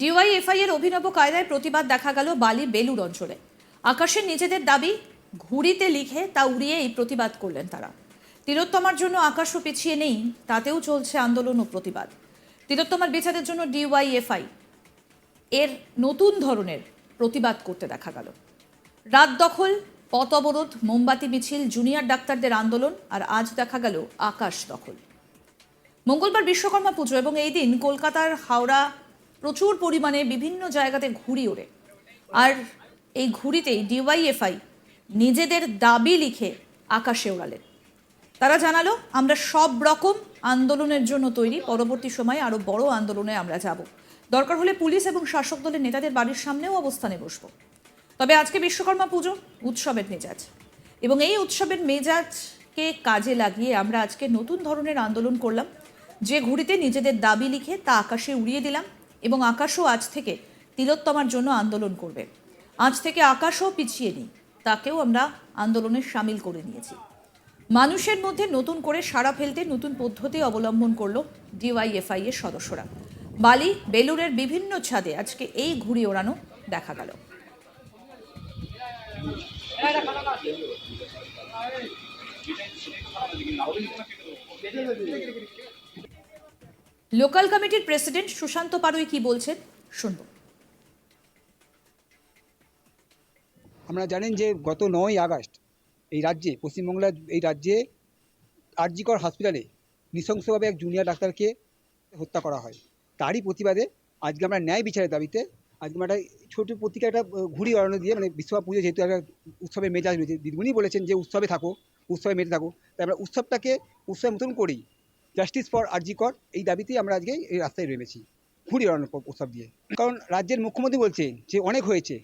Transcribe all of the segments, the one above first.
DYFI এর অভিনব কায়দায় প্রতিবাদ দেখা গেল বালি বেলুর অঞ্চলে। আকাশের নিজেদের দাবি, ঘুড়িতে লিখে তা উড়িয়ে এই প্রতিবাদ করলেন তারা। তিলোত্তমার জন্য আকাশও পিছিয়ে নেই, তাতেও চলছে আন্দোলন ও প্রতিবাদ। তিলোত্তমার বিচারের জন্য ডিওয়াইএফআই এর নতুন ধরনের প্রতিবাদ করতে দেখা গেল। রাত দখল, পথ অবরোধ, মোমবাতি, মিছিল, জুনিয়র ডাক্তারদের আন্দোলন আর আজ দেখা গেল আকাশ দখল। মঙ্গলবার বিশ্বকর্মা পুজো এবং এই দিন কলকাতার হাওড়া প্রচুর পরিমাণে বিভিন্ন জায়গাতে ঘুড়ি ওড়ে। আর এই ঘুড়িতেই ডিওয়াইএফআই নিজেদের দাবি লিখে আকাশে ওড়ালেন। তারা জানালো, আমরা সব রকম আন্দোলনের জন্য তৈরি, পরবর্তী সময়ে আরও বড় আন্দোলনে আমরা যাব। দরকার হলে পুলিশ এবং শাসক দলের নেতাদের বাড়ির সামনেও অবস্থানে বসব। তবে আজকে বিশ্বকর্মা পুজো, উৎসবের মেজাজ। এবং এই উৎসবের মেজাজকে কাজে লাগিয়ে আমরা আজকে নতুন ধরনের আন্দোলন করলাম। যে ঘুড়িতে নিজেদের দাবি লিখে তা আকাশে উড়িয়ে দিলাম। এবং আকাশও আজ থেকে তিলোত্তমার জন্য আন্দোলন করবে আজ থেকে আকাশও পিছিয়ে নেই তাকেও আমরা আন্দোলনে সামিল করে নিয়েছি মানুষের মধ্যে নতুন করে সাড়া ফেলতে নতুন পদ্ধতি অবলম্বন করল ডিওয়াইএফআই এর সদস্যরা বালি বেলুরের বিভিন্ন ছাদে আজকে এই ঘুড়ি ওড়ানো দেখা গেল লোকাল কমিটির প্রেসিডেন্ট সুশান্ত পারুই কি বলছেন? শুনব। আপনারা জানেন যে গত নয় আগস্ট এই রাজ্যে, পশ্চিমবাংলার এই রাজ্যে আরজিকর হসপিটালে নৃশংসভাবে এক জুনিয়র ডাক্তারকে হত্যা করা হয়। তারই প্রতিবাদে আজকে আমরা ন্যায় বিচারের দাবিতে, আজকে আমরা একটা ছোটো পত্রিকা একটা ঘুড়ি ওড়ানো দিয়ে মানে বিশ্বকর্মা পুজো যেহেতু একটা উৎসবের মেজাজ রয়েছে, দিদিমণি বলেছেন যে উৎসবে থাকো, উৎসবে মেতে থাকো, তাই আমরা উৎসবটাকে উৎসবের মতন করেই জাস্টিস ফর আরজিকর এই দাবিতেই আমরা আজকে এই রাস্তায় রয়েছি ঘুড়ি ওড়ানোর প- উৎসব দিয়ে। কারণ রাজ্যের মুখ্যমন্ত্রী বলছেন যে অনেক হয়েছে,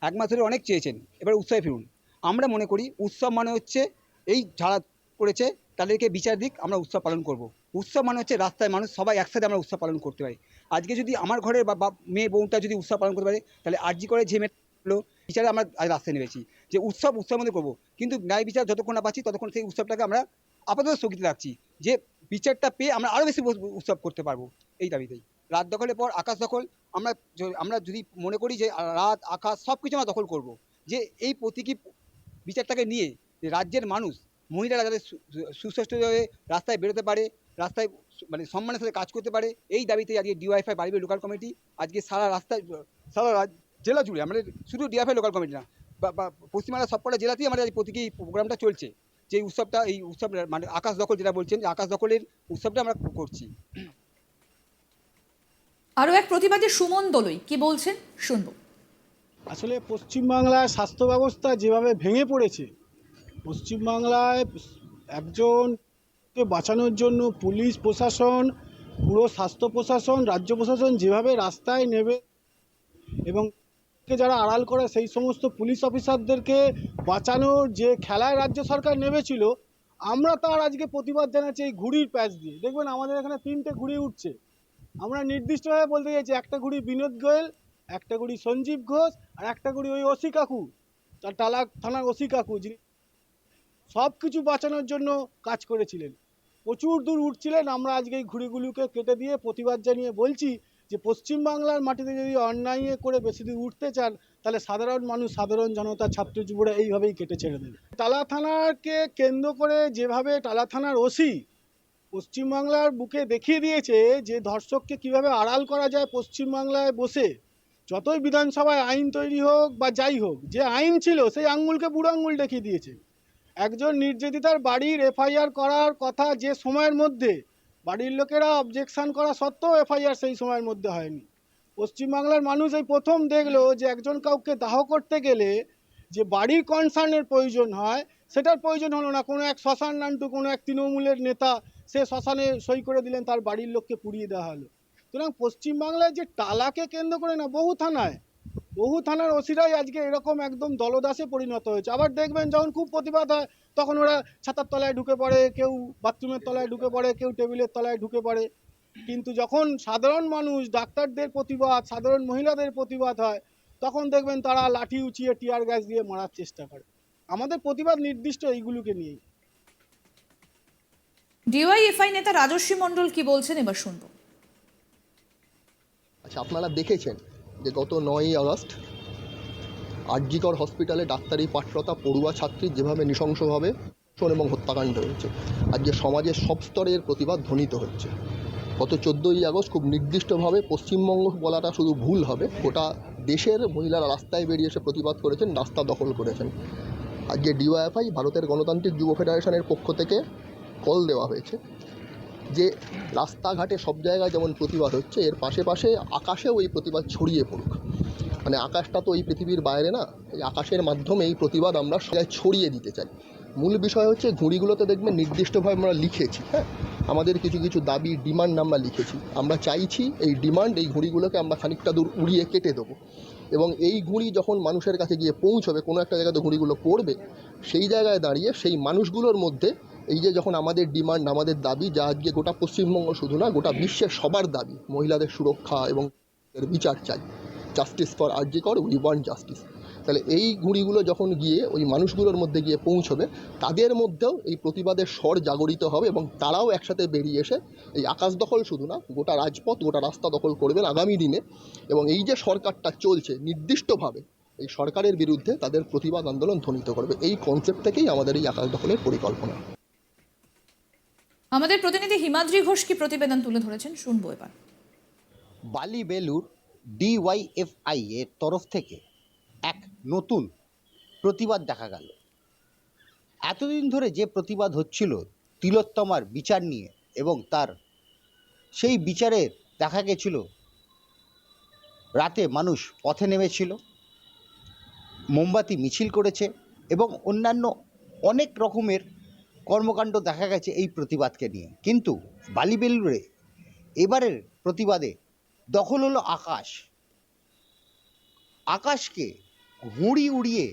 এক মাস ধরে অনেক চেয়েছেন, এবার উৎসবে ফিরুন। আমরা মনে করি উৎসব মানে হচ্ছে এই যারা করেছে, তাদেরকে বিচার দিক, আমরা উৎসব পালন করব। উৎসব মানে হচ্ছে রাস্তায় মানুষ সবাই একসাথে আমরা উৎসব পালন করতে পারি। আজকে যদি আমার ঘরের বা মেয়ে বোনটা যদি উৎসব পালন করতে পারে, তাহলে আরজি করে যে মেয়েগুলো বিচারে আমরা আজ রাস্তায় নেমেছি। যে উৎসব, উৎসবের মধ্যে করব। কিন্তু ন্যায় বিচার যতক্ষণ না পাচ্ছি, ততক্ষণ সেই উৎসবটাকে আমরা আপাতত স্থগিত রাখছি। যে বিচারটা পেয়ে আমরা আরও বেশি উৎসব করতে পারব এই দাবিতেই। রাত দখলের পর আকাশ দখল, আমরা আমরা যদি মনে করি যে রাত, আকাশ সব কিছু আমরা দখল করব, যে এই প্রতীকী বিচারটাকে নিয়ে যে রাজ্যের মানুষ, মহিলারা যাতে সুস্পষ্টভাবে রাস্তায় বেরোতে পারে, রাস্তায় মানে সম্মানের সাথে কাজ করতে পারে, এই দাবিতে আজকে ডিওয়াইফাই বাড়িবে লোকাল কমিটি আজকে সারা রাস্তায়, সারা জেলা জুড়ে, আমাদের শুধু ডিওয়াইফাই লোকাল কমিটি না পশ্চিমবাংলার সবকটা জেলাতেই আমাদের প্রতীকী প্রোগ্রামটা চলছে। যে উৎসবটা এই উৎসব মানে আকাশ দখল যেটা বলছেন যে আকাশ দখলের উৎসবটা আমরা করছি। আরও এক প্রতিবাদী সুমন দলই কি বলছেন? শুনব। আসলে পশ্চিমবাংলার স্বাস্থ্য ব্যবস্থা যেভাবে ভেঙে পড়েছে পশ্চিমবাংলায় একজনকে বাঁচানোর জন্য পুলিশ প্রশাসন পুরো স্বাস্থ্য প্রশাসন রাজ্য প্রশাসন যেভাবে রাস্তায় নেবে এবং যারা আড়াল করে, সেই সমস্ত পুলিশ অফিসারদেরকে বাঁচানোর যে খেলায় রাজ্য সরকার নেমেছিল, আমরা তার আজকে প্রতিবাদ জানাচ্ছি এই ঘুড়ির প্যাচ দিয়ে। দেখবেন আমাদের এখানে তিনটে ঘুড়ি উঠছে। আমরা নির্দিষ্টভাবে বলতে চাইছি, একটা ঘুড়ি বিনোদ গোয়েল, একটা ঘুড়ি সঞ্জীব ঘোষ, আর একটা ঘুড়ি ওই ওসি কাকু, তার টালা থানার ওসি কাকু, যিনি সব কিছু বাঁচানোর জন্য কাজ করেছিলেন। প্রচুর দূর উঠছিলেন, আমরা আজকে এই ঘুড়িগুলোকে কেটে দিয়ে প্রতিবাদ জানিয়ে বলছি যে পশ্চিমবাংলার মাটিতে যদি অন্যায় করে বেশি দূর উঠতে চান, তাহলে সাধারণ মানুষ, সাধারণ জনতা, ছাত্র যুবরা এইভাবেই কেটে ছেড়ে দেবে। টালা থানাকে কেন্দ্র করে যেভাবে টালা থানার ওসি পশ্চিমবাংলার বুকে দেখিয়ে দিয়েছে যে ধর্ষককে কীভাবে আড়াল করা যায় পশ্চিমবাংলায় বসে, যতই বিধানসভায় আইন তৈরি হোক বা যাই হোক, যে আইন ছিল সেই আঙ্গুলকে বুড়ো আঙ্গুল দেখিয়ে দিয়েছে। একজন নির্যাতিতার বাড়ির এফআইআর করার কথা যে সময়ের মধ্যে বাড়ির লোকেরা অবজেকশন করা সত্ত্বেও এফআইআর সেই সময়ের মধ্যে হয়নি। পশ্চিমবাংলার মানুষ এই প্রথম দেখল যে একজন কাউকে দাহ করতে গেলে যে বাড়ির কনসার্নের প্রয়োজন হয়, সেটার প্রয়োজন হলো না। কোনো এক শ্মশান নান্টু, কোনো এক তৃণমূলের নেতা, সে শ্মশানে সই করে দিলেন, তার বাড়ির লোককে পুড়িয়ে দেওয়া হলো। সুতরাং পশ্চিমবাংলায় যে টালাকে কেন্দ্র করে না, বহু থানায় বহু থানার ওসিরাই আজকে এরকম একদম দলদাসে পরিণত হয়েছে। আবার দেখবেন যখন খুব প্রতিবাদ হয় তখন ওরা ছাতার তলায় ঢুকে পড়ে কেউ বাথরুমের তলায় ঢুকে পড়ে কেউ টেবিলের তলায় ঢুকে পড়ে। কিন্তু যখন সাধারণ মানুষ ডাক্তারদের প্রতিবাদ সাধারণ মহিলাদের প্রতিবাদ হয় তখন দেখবেন তারা লাঠি উঁচিয়ে টিয়ার গ্যাস দিয়ে মারার চেষ্টা করে। আমাদের প্রতিবাদ নির্দিষ্ট এইগুলোকে নিয়েই। ডিওয়াইএফআই নেতা রাজস্বী মণ্ডল কি বলছেন? এবার শুনব। আচ্ছা আপনারা দেখেছেন যে গত নয়ই আগস্ট আরজিকর হসপিটালে ডাক্তারি পাঠরতা পড়ুয়া ছাত্রীর যেভাবে নৃশংসভাবে খুন এবং হত্যাকাণ্ড হয়েছে আজকে সমাজের সব স্তরের প্রতিবাদ ধ্বনিত হচ্ছে। গত চোদ্দোই আগস্ট খুব নির্দিষ্টভাবে পশ্চিমবঙ্গ বলাটা শুধু ভুল হবে, গোটা দেশের মহিলারা রাস্তায় বেরিয়ে এসে প্রতিবাদ করেছেন, রাস্তা দখল করেছেন। আজকে ডিওয়াইএফআই, ভারতের গণতান্ত্রিক যুব ফেডারেশনের পক্ষ থেকে কল দেওয়া হয়েছে যে রাস্তাঘাটে সব জায়গায় যেমন প্রতিবাদ হচ্ছে, এর পাশে পাশে আকাশেও এই প্রতিবাদ ছড়িয়ে পড়ুক। মানে আকাশটা তো এই পৃথিবীর বাইরে না, এই আকাশের মাধ্যমে এই প্রতিবাদ আমরা সবাই ছড়িয়ে দিতে চাই। মূল বিষয় হচ্ছে ঘুড়িগুলোতে দেখবেন নির্দিষ্টভাবে আমরা লিখেছি হ্যাঁ? আমাদের কিছু কিছু দাবি, ডিমান্ড আমরা লিখেছি। আমরা চাইছি এই ডিমান্ড, এই ঘুড়িগুলোকে আমরা খানিকটা দূর উড়িয়ে কেটে দেবো। এবং এই ঘুড়ি যখন মানুষের কাছে গিয়ে পৌঁছবে, কোনো একটা জায়গাতে ঘুড়িগুলো পড়বে, সেই জায়গায় দাঁড়িয়ে সেই মানুষগুলোর মধ্যে এই যে যখন আমাদের ডিমান্ড আমাদের দাবি যা আজকে গোটা পশ্চিমবঙ্গ শুধু না, গোটা বিশ্বের সবার দাবি, মহিলাদের সুরক্ষা এবং বিচার চাই। জাস্টিস ফর আরজি কর উই ওয়ান্ট জাস্টিস তাহলে এই ঘুড়িগুলো যখন গিয়ে ওই মানুষগুলোর মধ্যে গিয়ে পৌঁছবে, তাদের মধ্যেও এই প্রতিবাদের স্বর জাগরিত হবে এবং তারাও একসাথে বেরিয়ে এসে এই আকাশ দখল শুধু না, গোটা রাজপথ, গোটা রাস্তা দখল করবেন আগামী দিনে। এবং এই যে সরকারটা চলছে, নির্দিষ্টভাবে এই সরকারের বিরুদ্ধে তাদের প্রতিবাদ আন্দোলন ধ্বনিত করবে। এই কনসেপ্ট থেকেই আমাদের এই আকাশ দখলের পরিকল্পনা। আমাদের প্রতিনিধি হিমাদ্রি ঘোষ কি প্রতিবেদন তুলে ধরেছেন? শুনব এবার। বালি বেলুর ডিওয়াইএফআই এর তরফ থেকে এক নতুন প্রতিবাদ দেখা গেল। এতদিন ধরে যে প্রতিবাদ হচ্ছিল তিলোত্তমার বিচার নিয়ে এবং তার সেই বিচারের দেখা গেছিল, রাতে মানুষ পথে নেমেছিল, মোমবাতি মিছিল করেছে এবং অন্যান্য অনেক রকমের কর্মকাণ্ড দেখা গেছে এই প্রতিবাদকে নিয়ে। কিন্তু বালিবেলুরে এবারের প্রতিবাদে দখল হলো আকাশ। আকাশকে ঘুড়ি উড়িয়ে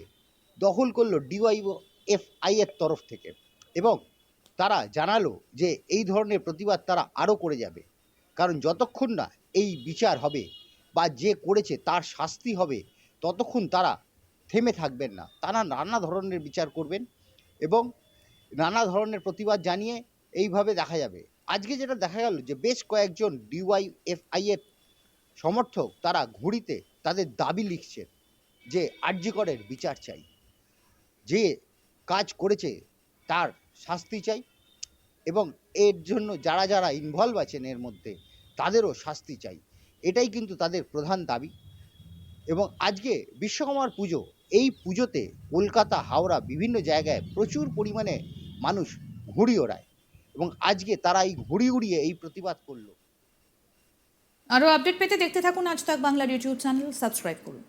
দখল করল ডিওয়াইএফআই এর তরফ থেকে এবং তারা জানালো যে এই ধরনের প্রতিবাদ তারা আরও করে যাবে। কারণ যতক্ষণ না এই বিচার হবে বা যে করেছে তার শাস্তি হবে, ততক্ষণ তারা থেমে থাকবেন না। তারা নানা ধরনের বিচার করবেন এবং নানা ধরনের প্রতিবাদ জানিয়ে এইভাবে দেখা যাবে। আজকে যেটা দেখা গেল যে বেশ কয়েকজন ডিওয়াইএফআই এর সমর্থক তারা ঘুড়িতে তাদের দাবি লিখছেন যে আর্যিকরের বিচার চাই। যে কাজ করেছে তার শাস্তি চাই এবং এর জন্য যারা যারা ইনভলভ আছেন এর মধ্যে তাদেরও শাস্তি চাই। এটাই কিন্তু তাদের প্রধান দাবি। এবং আজকে বিশ্বকর্মার পুজো, এই পুজোতে কলকাতা, হাওড়া বিভিন্ন জায়গায় প্রচুর পরিমাণে মানুষ ঘুড়ি ওড়ায় এবং আজকে তারা এই ঘুড়ি উড়িয়ে এই প্রতিবাদ করল। আরও আপডেট পেতে দেখতে থাকুন আজ তাক বাংলার ইউটিউব চ্যানেল, সাবস্ক্রাইব করুন।